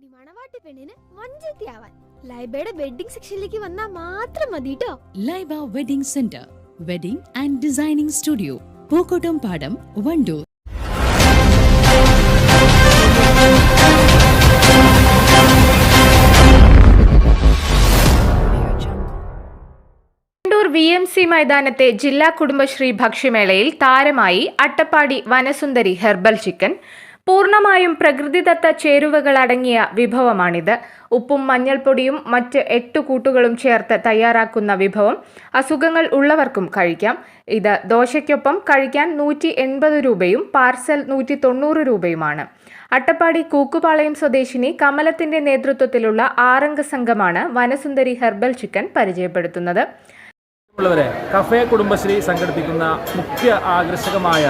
ഇനി മണവാട്ടി പെണ്ണിന് വഞ്ചത്തിയാവാൻ ലൈബയുടെ വെഡിങ് സെക്ഷനിലേക്ക് വന്നാൽ മാത്രം മതി കേട്ടോ Laiba wedding centre wedding and designing studio Pookkottumpadam Wandoor V M C മൈതാനത്തെ ജില്ലാ കുടുംബശ്രീ ഭക്ഷ്യമേളയിൽ താരമായി അട്ടപ്പാടി വനസുന്ദരി ഹെർബൽ ചിക്കൻ പൂർണമായും പ്രകൃതിദത്ത ചേരുവകൾ അടങ്ങിയ വിഭവമാണിത്. ഉപ്പും മഞ്ഞൾപ്പൊടിയും മറ്റ് എട്ട് കൂട്ടുകളും ചേർത്ത് തയ്യാറാക്കുന്ന വിഭവം അസുഖങ്ങൾ ഉള്ളവർക്കും കഴിക്കാം. ഇത് ദോശയ്ക്കൊപ്പം കഴിക്കാൻ നൂറ്റി എൺപത് രൂപയും പാർസൽ നൂറ്റി തൊണ്ണൂറ് രൂപയുമാണ്. അട്ടപ്പാടി കൂക്കുപാളയം സ്വദേശിനി കമലത്തിന്റെ നേതൃത്വത്തിലുള്ള ആറംഗ സംഘമാണ് വനസുന്ദരി ഹെർബൽ ചിക്കൻ പരിചയപ്പെടുത്തുന്നത്. കഫേ കുടുംബശ്രീ സംഘടിപ്പിക്കുന്ന മുഖ്യ ആകർഷകമായ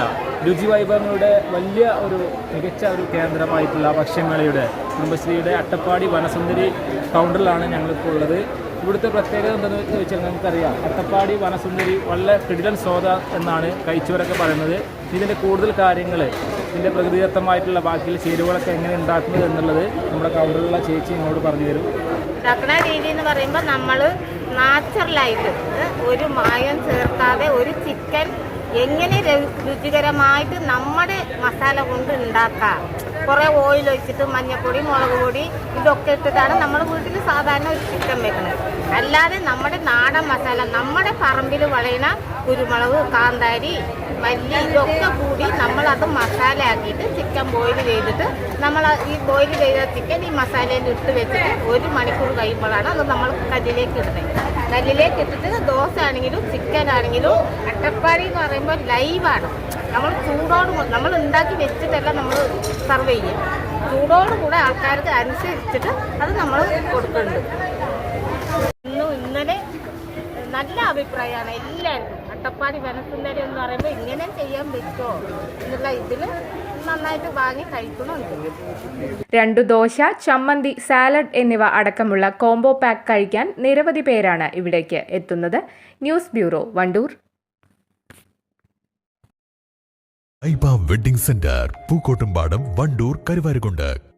രുചി വൈഭവങ്ങളുടെ വലിയ ഒരു മികച്ച ഒരു കേന്ദ്രമായിട്ടുള്ള ഭക്ഷ്യമേളയുടെ കുടുംബശ്രീയുടെ അട്ടപ്പാടി വനസുന്ദരി കൗണ്ടറിലാണ് ഞങ്ങളിപ്പോൾ ഉള്ളത്. ഇവിടുത്തെ പ്രത്യേകത എന്താണെന്ന് ചോദിച്ചാൽ നമുക്കറിയാം. അട്ടപ്പാടി വനസുന്ദരി വളരെ കിടിലൻ സോദ എന്നാണ് കഴിച്ചവരൊക്കെ പറയുന്നത്. ഇതിന്റെ കൂടുതൽ കാര്യങ്ങൾ ഇതിന്റെ പ്രകൃതിദത്തമായിട്ടുള്ള ബാക്കിയുള്ള ചേരുവകളൊക്കെ എങ്ങനെ ഉണ്ടാക്കുന്നത് എന്നുള്ളത് നമ്മുടെ കൗണ്ടറിലുള്ള ചേച്ചി എന്നോട് പറഞ്ഞു തരും. ഉണ്ടാക്കുന്ന രീതി എന്ന് പറയുമ്പോൾ നമ്മൾ നാച്ചുറലായിട്ട് ഒരു മായം ചേർക്കാതെ ഒരു ചിക്കൻ എങ്ങനെ രുചികരമായിട്ട് നമ്മുടെ മസാല കൊണ്ട് ഉണ്ടാക്കാം? കുറേ ഓയിൽ ഒഴിച്ചിട്ട് മഞ്ഞൾപ്പൊടി മുളക് പൊടി ഇതൊക്കെ ഇട്ടിട്ടാണ് നമ്മൾ വീട്ടിൽ സാധാരണ ഒരു ചിക്കൻ വെക്കുന്നത് അല്ലാതെ നമ്മുടെ നാടൻ മസാല നമ്മുടെ പറമ്പിൽ വളയുന്ന കുരുമുളക് കാന്താരി മല്ലി ഇതൊക്കെ കൂടി നമ്മളത് മസാല ആക്കിയിട്ട് ചിക്കൻ ബോയിൽ ചെയ്തിട്ട് നമ്മൾ ഈ ബോയിൽ ചെയ്ത ചിക്കൻ ഈ മസാലയിൽ ഇട്ട് വെച്ചിട്ട് ഒരു മണിക്കൂർ കഴിയുമ്പോഴാണ് അത് നമ്മൾ കല്ലിലേക്ക് ഇടുന്നത്. കല്ലിലേക്ക് ഇട്ടിട്ട് ദോശ ആണെങ്കിലും ചിക്കൻ ആണെങ്കിലും അട്ടപ്പാടി എന്ന് പറയുമ്പോൾ ലൈവാണ്. നമ്മൾ ചൂടോട് നമ്മൾ ഉണ്ടാക്കി വെച്ചിട്ടല്ല നമ്മൾ സർവ് ചെയ്യും ചൂടോട് കൂടെ ആൾക്കാർക്ക് അനുസരിച്ചിട്ട് അത് നമ്മൾ കൊടുക്കുന്നുണ്ട്. അഭിപ്രായമാണ്. എല്ലാവർക്കും. അട്ടപ്പാടി വനസുന്ദരി എന്ന് പറയുമ്പോൾ ഇങ്ങനെ ചെയ്യാൻ പറ്റുമോ എന്നുള്ള ഇതിൽ നന്നായിട്ട് വാങ്ങി രണ്ടു ദോശ ചമ്മന്തി സാലഡ് എന്നിവ അടക്കമുള്ള കോംബോ പാക്ക് കഴിക്കാൻ നിരവധി പേരാണ് ഇവിടേക്ക് എത്തുന്നത്. News bureau Wandoor. Aiba wedding centre Pookkottumpadam Wandoor Karuvarakundu.